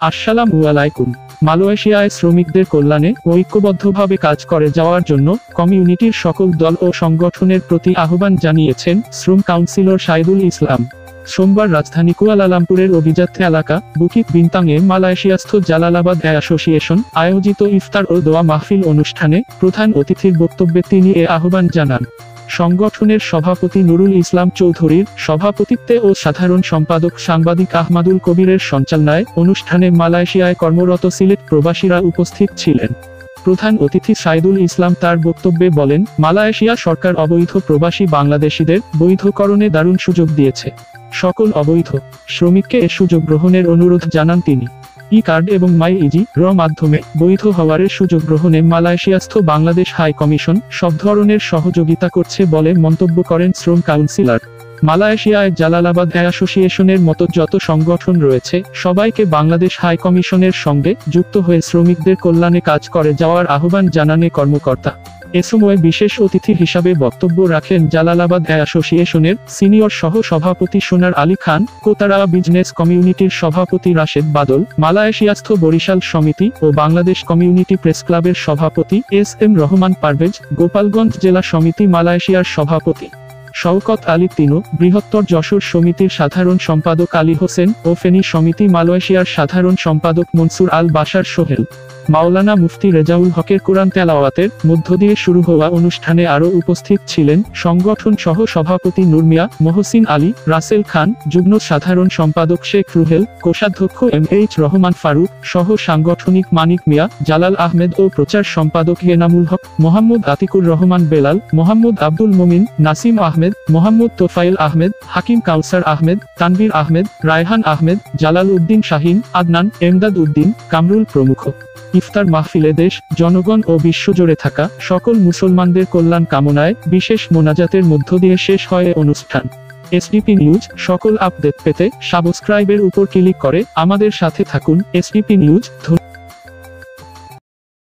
আসসালামু আলাইকুম। মালয়েশিয়ায় শ্রমিকদের কল্যাণে ঐক্যবদ্ধভাবে কাজ করে যাওয়ার জন্য কমিউনিটির সকল দল ও সংগঠনের প্রতি আহ্বান জানিয়েছেন শ্রম কাউন্সিলর সাইদুল ইসলাম। সোমবার রাজধানী কুয়ালালামপুরের অভিজাত্য এলাকা বুকিত বিন্তাংয়ে মালয়েশিয়াস্থ জালালাবাদ অ্যাসোসিয়েশন আয়োজিত ইফতার ও দোয়া মাহফিল অনুষ্ঠানে প্রধান অতিথির বক্তব্যে তিনি এ আহ্বান জানান। সংগঠনের সভাপতি নুরুল ইসলাম চৌধুরীর সভাপতিত্বে ও সাধারণ সম্পাদক সাংবাদিক আহমাদুল কবিরের সঞ্চালনায় অনুষ্ঠানে মালয়েশিয়ায় কর্মরত সিলেট প্রবাসীরা উপস্থিত ছিলেন। প্রধান অতিথি সাইদুল ইসলাম তার বক্তব্যে বলেন, মালয়েশিয়া সরকার অবৈধ প্রবাসী বাংলাদেশিদের বৈধকরণে দারুণ সুযোগ দিয়েছে। সকল অবৈধ শ্রমিককে এ সুযোগ গ্রহণের অনুরোধ জানান তিনি। ই কার্ড এবং মাই ইজি র মাধ্যমে বৈধ হওয়ার সুযোগ গ্রহণে মালয়েশিয়াস্থ বাংলাদেশ হাই কমিশন সব ধরনের সহযোগিতা করছে বলে মন্তব্য করেন শ্রম কাউন্সিলর। মালয়েশিয়ায় জালালাবাদ অ্যাসোসিয়েশনের মতো যত সংগঠন রয়েছে, সবাইকে বাংলাদেশ হাই কমিশনের সঙ্গে যুক্ত হয়ে শ্রমিকদের কল্যাণে কাজ করে যাওয়ার আহ্বান জানানে কর্মকর্তা। এ সময় বিশেষ অতিথি হিসাবে বক্তব্য রাখেন জালালাবাদ অ্যাসোসিয়েশনের সিনিয়র সহ সভাপতি সোনার আলী খান, কোতারা বিজনেস কমিউনিটির সভাপতি রাশেদ বাদল, মালয়েশিয়াস্থ বরিশাল সমিতি ও বাংলাদেশ কমিউনিটি প্রেস ক্লাবের সভাপতি এস এম রহমান পারভেজ, গোপালগঞ্জ জেলা সমিতি মালয়েশিয়ার সভাপতি। শওকত আলী তিনু, বৃহত্তর যশোর সমিতির সাধারণ সম্পাদক আলী হোসেন ও ফেনী সমিতি মালয়েশিয়ার সাধারণ সম্পাদক মনসুর আল বাশার সোহেল। মাওলানা মুফতি রেজাউল হকের কোরআন তেলাওয়াতের মধ্য দিয়ে শুরু হওয়া অনুষ্ঠানে আরও উপস্থিত ছিলেন সংগঠন সহ সভাপতি নুরমিয়া, মহসিন আলী, রাসেল খান, যুগ্ম সাধারণ সম্পাদক শেখ রুহেল, কোষাধ্যক্ষ এম এইচ রহমান ফারুক সহ সাংগঠনিক মানিক মিয়া, জালাল আহমেদ ও প্রচার সম্পাদক এনামুল হক, মোহাম্মদ আতিকুর রহমান বেলাল, মোহাম্মদ আব্দুল মুমিন, নাসিম আহমেদ মোহাম্মদ তোফাইল আহমেদ, হাকিম কাউসার আহমেদ, তানভীর আহমেদ, রায়হান আহমেদ জালাল উদ্দিন শাহিন, আদনান এমদাদ উদ্দিন কামরুল প্রমুখ। ইফতার মাহফিলে দেশ, জনগণ ও বিশ্বজুড়ে থাকা সকল মুসলমানদের কল্যাণ কামনায় বিশেষ মোনাজাতের মধ্য দিয়ে শেষ হয় অনুষ্ঠান। এসডিপি নিউজ সকল আপডেট পেতে সাবস্ক্রাইবের উপর ক্লিক করে আমাদের সাথে থাকুন। এসডিপি নিউজ ধন্যবাদ।